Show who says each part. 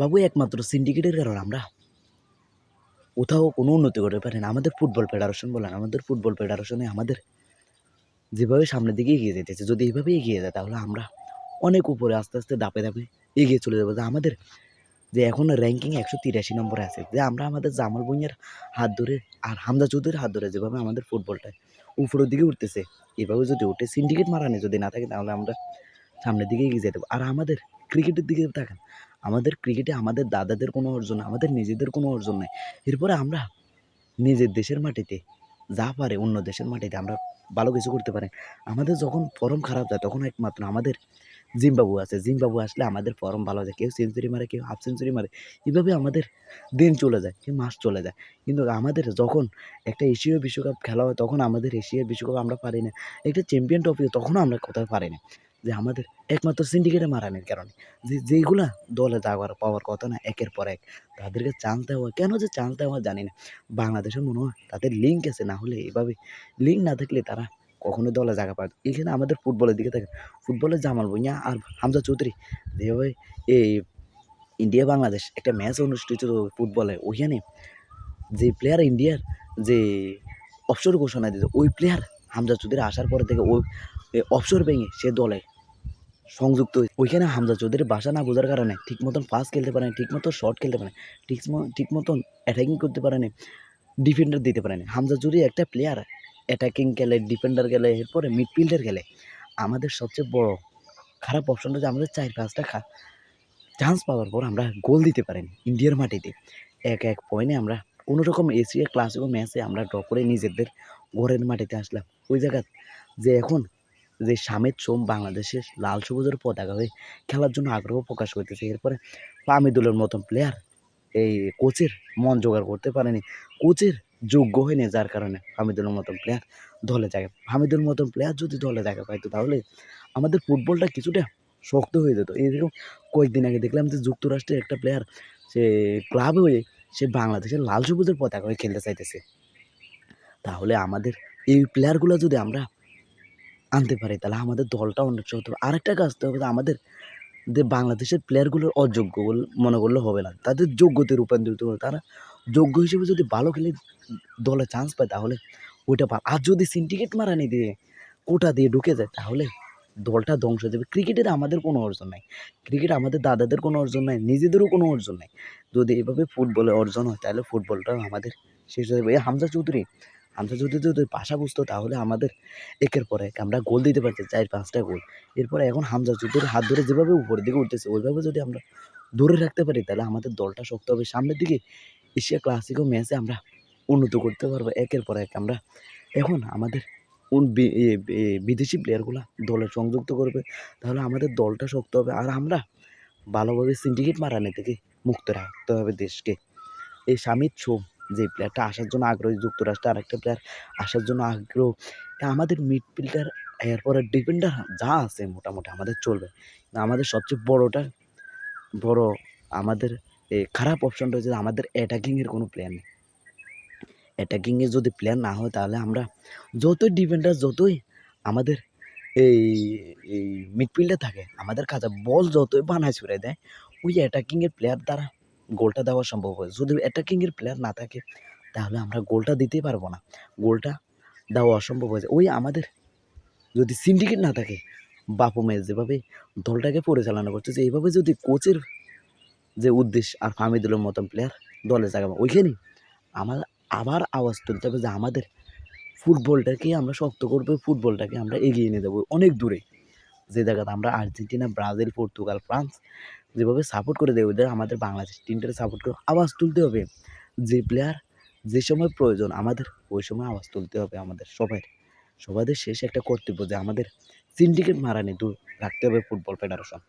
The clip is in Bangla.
Speaker 1: বাবু, একমাত্র সিন্ডিকেটের কারণ আমরা। কোথাও কোনো উন্নতি করতে পারি না। আমাদের ফুটবল ফেডারেশন বলেন, আমাদের ফুটবল ফেডারেশনে আমাদের যেভাবে সামনের দিকে এগিয়ে যেতেছে, যদি এইভাবে এগিয়ে যায়, তাহলে আমরা অনেক উপরে আস্তে আস্তে দাপে দাপে এগিয়ে চলে যাব। যে আমাদের যে এখন র্যাঙ্কিং একশো তিরাশি নম্বরে আছে, যে আমরা আমাদের জামাল ভুঁইয়ার হাত ধরে আর হামজা চৌধুরীর হাত ধরে যেভাবে আমাদের ফুটবলটা উপরের দিকে উঠতেছে, এভাবে যদি উঠে সিন্ডিকেট মারানি যদি না থাকে, তাহলে আমরা সামনের দিকে এগিয়ে যেতে আর আমাদের ক্রিকেটের দিকে তাকান আমাদের ক্রিকেটে আমাদের দাদাদের কোনো অর্জন আমাদের নিজেদের কোনো অর্জন নেই। এরপরে আমরা নিজের দেশের মাটিতে যা পারে অন্য দেশের মাটিতে আমরা ভালো কিছু করতে পারি। আমাদের যখন ফর্ম খারাপ যায়, তখন একমাত্র আমাদের জিম্বাবু আছে। জিম্বাবু আসলে আমাদের ফর্ম ভালো যায় কেউ সেঞ্চুরি মারে, কেউ হাফ সেঞ্চুরি মারে। এভাবে আমাদের দিন চলে যায়, কেউ মাস চলে যায়। কিন্তু আমাদের যখন একটা এশীয় বিশ্বকাপ খেলা হয়, তখন আমাদের এশিয়ার বিশ্বকাপ আমরা পারি না। একটা চ্যাম্পিয়ন ট্রফি তখনও আমরা কোথাও পারি না। যে আমাদের একমাত্র সিন্ডিকেটে মারানোর কারণে যে যেইগুলা দলে যাওয়ার পাওয়ার কথা না, একের পর এক, তাদেরকে চান্স দেওয়া। কেন যে চান্স দেওয়া জানি না বাংলাদেশের মনে হয় তাদের লিঙ্ক আছে, না হলে এভাবে লিঙ্ক না থাকলে তারা কখনো দলে জায়গা পায় এখানে আমাদের ফুটবলের দিকে থাকে, ফুটবলের জামাল ভুঁইয়া আর হামজা চৌধুরী যেভাবে এই ইন্ডিয়া বাংলাদেশ একটা ম্যাচ অনুষ্ঠিত ফুটবলে, ওইখানে যে প্লেয়ার ইন্ডিয়ার যে অবসর ঘোষণা দিত ওই প্লেয়ার হামজা চৌধুরী আসার পর থেকে ওই অবসর ভেঙে সে দলে সংযুক্ত ওইখানে হামজা চৌধুরীর বাসা না বোঝার কারণে ঠিক মতন পাস খেলতে পারে না ঠিক মতো শর্ট খেলতে পারে না ঠিক ঠিক মতন অ্যাটাকিং করতে পারে না ডিফেন্ডার দিতে পারে না হামজা চৌধুরী একটা প্লেয়ার অ্যাটাকিং খেলে ডিফেন্ডার খেলে, এরপরে মিডফিল্ডার খেলে। আমাদের সবচেয়ে বড় খারাপ অপশনটা যে আমাদের চার পাঁচটা খা চান্স পাওয়ার পর আমরা গোল দিতে পারিনি ইন্ডিয়ার মাটিতে। এক এক পয়েন্টে আমরা কোনো রকম এশিয়া ক্লাসিকো ম্যাচে আমরা ড্র করে নিজেদের ঘরের মাটিতে আসলাম। ওই জায়গা যে এখন যে সামেদ সোম বাংলাদেশের লাল সবুজের পতাকা হয়ে খেলার জন্য আগ্রহ প্রকাশ করতেছে, এরপরে পামিদুলের মতন প্লেয়ার এই কোচের মন জোগাড় করতে পারেনি। কোচের যোগ্য হয়নি যার কারণে হামিদুলের মতন প্লেয়ার দলে জায়গা হামিদুল মতন প্লেয়ার যদি দলে জায়গা পাইতো তাহলে আমাদের ফুটবলটা কিছুটা শক্ত হয়ে যেত। এরকম কয়েকদিন আগে দেখলাম যে যুক্তরাষ্ট্রের একটা প্লেয়ার সে ক্লাব হয়ে সে বাংলাদেশের লাল সবুজের পতাকা হয়ে খেলতে চাইতেছে। তাহলে আমাদের এই প্লেয়ারগুলো যদি আমরা আনতে পারি, তাহলে আমাদের দলটা অনেক শক্ত হবে আরেকটা কাজ তো হবে আমাদের যে বাংলাদেশের প্লেয়ারগুলোর অযোগ্য বলে মনে করলে হবে না। তাদের যোগ্যতে রূপান্তরিত করে তারা যোগ্য হিসেবে যদি ভালো খেলে, দলে চান্স পায়, তাহলে ওইটা আর যদি সিন্ডিকেট মারানি দিয়ে কোটা দিয়ে ঢুকে যায়, তাহলে দলটা ধ্বংস হয়ে যাবে। ক্রিকেটের আমাদের কোনো অর্জন নাই। ক্রিকেট আমাদের দাদাদের কোনো অর্জন নাই, নিজেদেরও কোনো অর্জন নাই। যদি এভাবে ফুটবলে অর্জন হয়, তাহলে ফুটবলটাও আমাদের শেষ হয়ে যাবে। এই হামজা চৌধুরী হামজা চৌধুরী যদি পাশা বুঝতো, তাহলে আমাদের একের পর এক আমরা গোল দিতে পারছি, চার পাঁচটা গোল। এরপরে এখন হামজা চৌধুরীর হাত ধরে যেভাবে উপরের দিকে উঠতেছে, ওইভাবে যদি আমরা ধরে রাখতে পারি, তাহলে আমাদের দলটা শক্ত হবে। সামনের দিকে এশিয়া ক্লাসিকো ম্যাচে আমরা উন্নত করতে পারব, একের পর এক আমরা। এখন আমাদের এ- বিদেশি প্লেয়ারগুলো দলে সংযুক্ত করবে? তাহলে আমাদের দলটা শক্ত হবে। আর আমরা ভালোভাবে সিন্ডিকেট মারানি থেকে মুক্ত রাখতে হবে দেশকে? এই সামিত সোম, যে প্লেয়ারটা আসার জন্য আগ্রহী যুক্তরাষ্ট্রে আরেকটা প্লেয়ার আসার জন্য আগ্রহ আমাদের মিডফিল্ডার, এরপরে ডিফেন্ডার যা আছে মোটামুটি আমাদের চলবে। আমাদের সবচেয়ে বড়টা, বড় আমাদের খারাপ অপশনটা হচ্ছে আমাদের অ্যাটাকিংয়ের কোনো প্ল্যান নেই। অ্যাটাকিংয়ে যদি প্ল্যান না হয়, তাহলে আমরা যতই ডিফেন্ডার যতই আমাদের এই এই মিডফিল্ডে থাকে, আমাদের কাছে বল যতই বানায় ছুড়ে দেয়, ওই অ্যাটাকিংয়ের প্লেয়ার দ্বারা গোলটা দেওয়া সম্ভব হয়। যদি অ্যাটাকিংয়ের প্লেয়ার না থাকে, তাহলে আমরা গোলটা দিতেই পারব না। গোলটা দেওয়া অসম্ভব হয়েছে ওই আমাদের যদি সিন্ডিকেট না থাকে, বাপু ম্যাচ যেভাবে দলটাকে পরিচালনা করতেছে এইভাবে যদি কোচের যে উদ্দেশ্য আর ফামিদুলের মতন প্লেয়ার দলে জাগাবো ওইখানে আমার আবার আওয়াজ তুলতে হবে যে আমাদের ফুটবলটাকে আমরা শক্ত করব, ফুটবলটাকে আমরা এগিয়ে নিয়ে যাব অনেক দূরে। যে জায়গাতে আমরা আর্জেন্টিনা, ব্রাজিল, পর্তুগাল, ফ্রান্স যেভাবে সাপোর্ট করে দেয় ওদের আমাদের বাংলাদেশ টিমটাকে সাপোর্ট করে আওয়াজ তুলতে হবে। যে প্লেয়ার যে সময় প্রয়োজন আমাদের, ওই সময় আওয়াজ তুলতে হবে আমাদের সবাই। সবাইদের শেষে একটা কর্তব্য যে আমাদের সিন্ডিকেট মারানি দূর রাখতে হবে ফুটবল ফেডারেশন